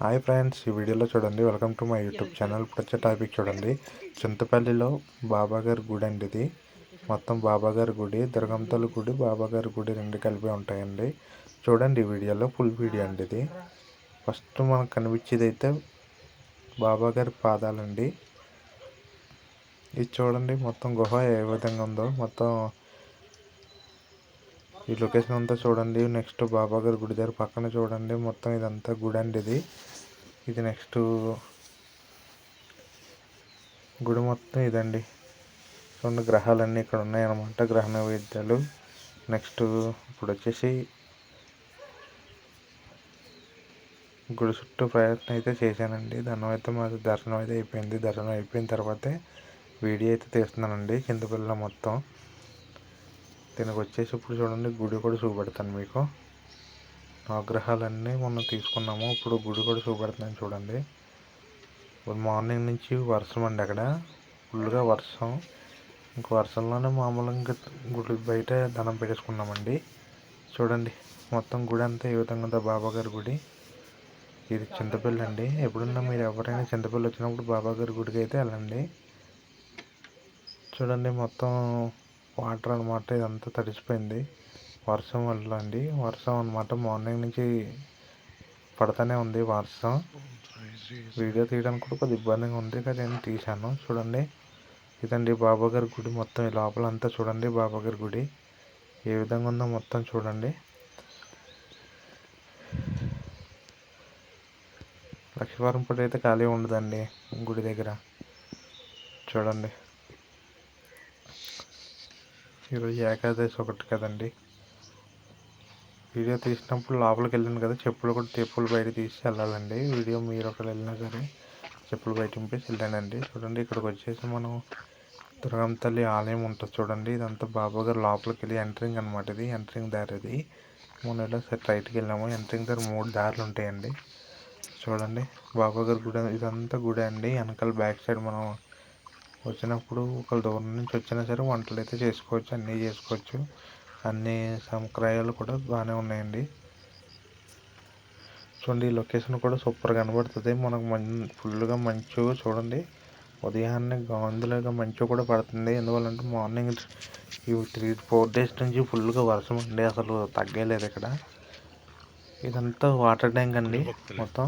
Hi friends ఈ వీడియోలో చూడండి welcome to my YouTube channel ఇప్పుడు వచ్చే టాపిక్ చూడండి. చింతపల్లిలో బాబాగారి గుడి అండి ఇది. మొత్తం బాబాగారి గుడి దుర్గంతల గుడి బాబాగారి గుడి రెండు కలిపి ఉంటాయండి. చూడండి ఈ వీడియోలో ఫుల్ వీడియో అండి ఇది. ఫస్ట్ మనకు కనిపించేది అయితే బాబాగారి పాదాలండి. ఇది చూడండి మొత్తం గుహ ఏ విధంగా ఉందో మొత్తం ఈ లొకేషన్ అంతా చూడండి. నెక్స్ట్ బాబా గారి గుడి దగ్గర పక్కన చూడండి. మొత్తం ఇదంతా గుడి అండి ఇది. ఇది నెక్స్ట్ గుడి మొత్తం ఇదండి. రెండు గ్రహాలన్నీ ఇక్కడ ఉన్నాయన్నమాట. గ్రహ నైవేద్యాలు. నెక్స్ట్ ఇప్పుడు వచ్చేసి గుడి చుట్టూ ప్రయత్నం అయితే చేశానండి. దండం అయితే మాది దర్శనం అయితే అయిపోయింది. దర్శనం అయిపోయిన తర్వాతే వీడియో అయితే తీస్తున్నానండి. కింద పిల్లల మొత్తం. దీనికి వచ్చేసి ఇప్పుడు చూడండి గుడి కూడా చూపెడతాను మీకు. ఆగ్రహాలన్నీ మొన్న తీసుకున్నాము ఇప్పుడు గుడి కూడా చూపెడుతున్నాను చూడండి. ఇప్పుడు మార్నింగ్ నుంచి వర్షం అండి అక్కడ. ఫుల్గా వర్షం. ఇంక వర్షంలోనే మామూలుగా గుడి బయట ధనం పెట్టేసుకున్నామండి. చూడండి మొత్తం గుడి అంతా ఏ విధంగా ఉందో బాబాగారి గుడి. ఇది చింతపల్లి అండి. ఎప్పుడన్నా మీరు ఎవరైనా చింతపల్లి వచ్చినప్పుడు బాబాగారి గుడికి అయితే వెళ్ళండి. చూడండి మొత్తం వాటర్ అనమాట ఇదంతా తడిసిపోయింది. వర్షం వల్ల అండి వర్షం అనమాట మార్నింగ్ నుంచి పడుతూనే ఉంది వర్షం. వీడియో తీయడానికి కూడా కొద్దిగా ఇబ్బందిగా ఉంది కానీ నేను తీశాను. చూడండి. ఇదండి బాబాగారి గుడి మొత్తం. ఈ లోపలంతా చూడండి బాబాగారి గుడి. ఏ విధంగా ఉందో మొత్తం చూడండి. లక్ష్మీవారం పూట అయితే ఖాళీ ఉండదండి గుడి దగ్గర. చూడండి. ఈరోజు ఏకాదశి ఒకటి కదండి. వీడియో తీసినప్పుడు లోపలికి వెళ్ళాను కదా చెప్పులు కూడా చెప్పులు బయట తీసి వెళ్ళాలండి. వీడియో మీరు ఒకరు వెళ్ళినా సరే చెప్పులు బయట ఉంపేసి వెళ్ళానండి. చూడండి ఇక్కడికి వచ్చేసి మనం దుర్గం తల్లి ఆలయం ఉంటుంది చూడండి. ఇదంతా బాబా గారు లోపలికి వెళ్ళి ఎంట్రింగ్ అనమాట ఇది ఎంట్రింగ్ దారి ఇది. మూడు నెలలు సరే రైట్కి వెళ్ళాము ఎంట్రింగ్ దారి మూడు దారులు ఉంటాయండి. చూడండి బాబా గారి గుడి ఇదంతా గుడి అండి. వెనకాల బ్యాక్ సైడ్ మనం వచ్చినప్పుడు ఒకళ్ళ దూరం నుంచి వచ్చినా సరే వంటలు అయితే చేసుకోవచ్చు అన్నీ చేసుకోవచ్చు. అన్ని సౌకర్యాలు కూడా బాగానే ఉన్నాయండి. చూడండి ఈ లొకేషన్ కూడా సూపర్ కనబడుతుంది. మనకు మం ఫుల్గా మంచు చూడండి. ఉదయాన్నే గాంధులుగా మంచు కూడా పడుతుంది. ఎందువల్లంటే మార్నింగ్ ఈ త్రీ ఫోర్ డేస్ నుంచి ఫుల్గా వర్షం అండి. అసలు తగ్గలేదు ఇక్కడ. ఇదంతా వాటర్ ట్యాంక్ అండి. మొత్తం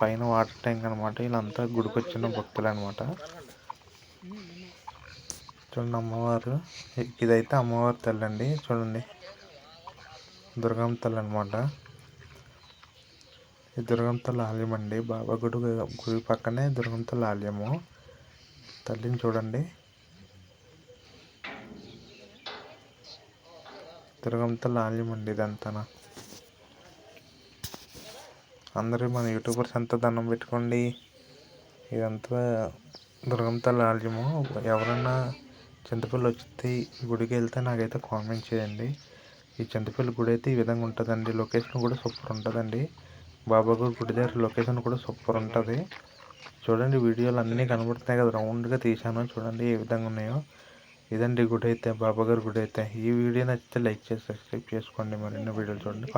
పైన వాటర్ ట్యాంక్ అనమాట వీళ్ళంతా గుడికి వచ్చిన భక్తులు అనమాట చూడండి అమ్మవారు. ఇదైతే అమ్మవారి తల్లి అండి చూడండి. దుర్గమ్మ తల్లి అనమాట ఈ దుర్గమ్మ తల్లి ఆలయం అండి. బాబా గుడి గుడి పక్కనే దుర్గమ్మ తల్లి ఆలయము. తల్లిని చూడండి. దుర్గమ్మ తల్లి ఆలయం అండి ఇదంతా. అందరూ మన యూట్యూబర్స్ అంతా దండం పెట్టుకోండి. ఇదంతా దుర్గమ్మ తల్లి ఆలయము. ఎవరన్నా చింతపల్లి వచ్చి గుడికి వెళ్తే నాకైతే కామెంట్ చేయండి. ఈ చింతపల్లి గుడి అయితే ఈ విధంగా ఉంటుందండి. లొకేషన్ కూడా సూపర్ ఉంటుందండి. బాబాగారు గుడి దగ్గర లొకేషన్ కూడా సూపర్ ఉంటుంది. చూడండి వీడియోలు అన్నీ కనబడుతున్నాయి కదా. రౌండ్గా తీశాను. చూడండి ఏ విధంగా ఉన్నాయో. ఇదండి గుడి అయితే బాబాగారు గుడి అయితే. ఈ వీడియో నచ్చితే లైక్ చేసి సబ్స్క్రైబ్ చేసుకోండి. మరిన్ని వీడియోలు చూడండి.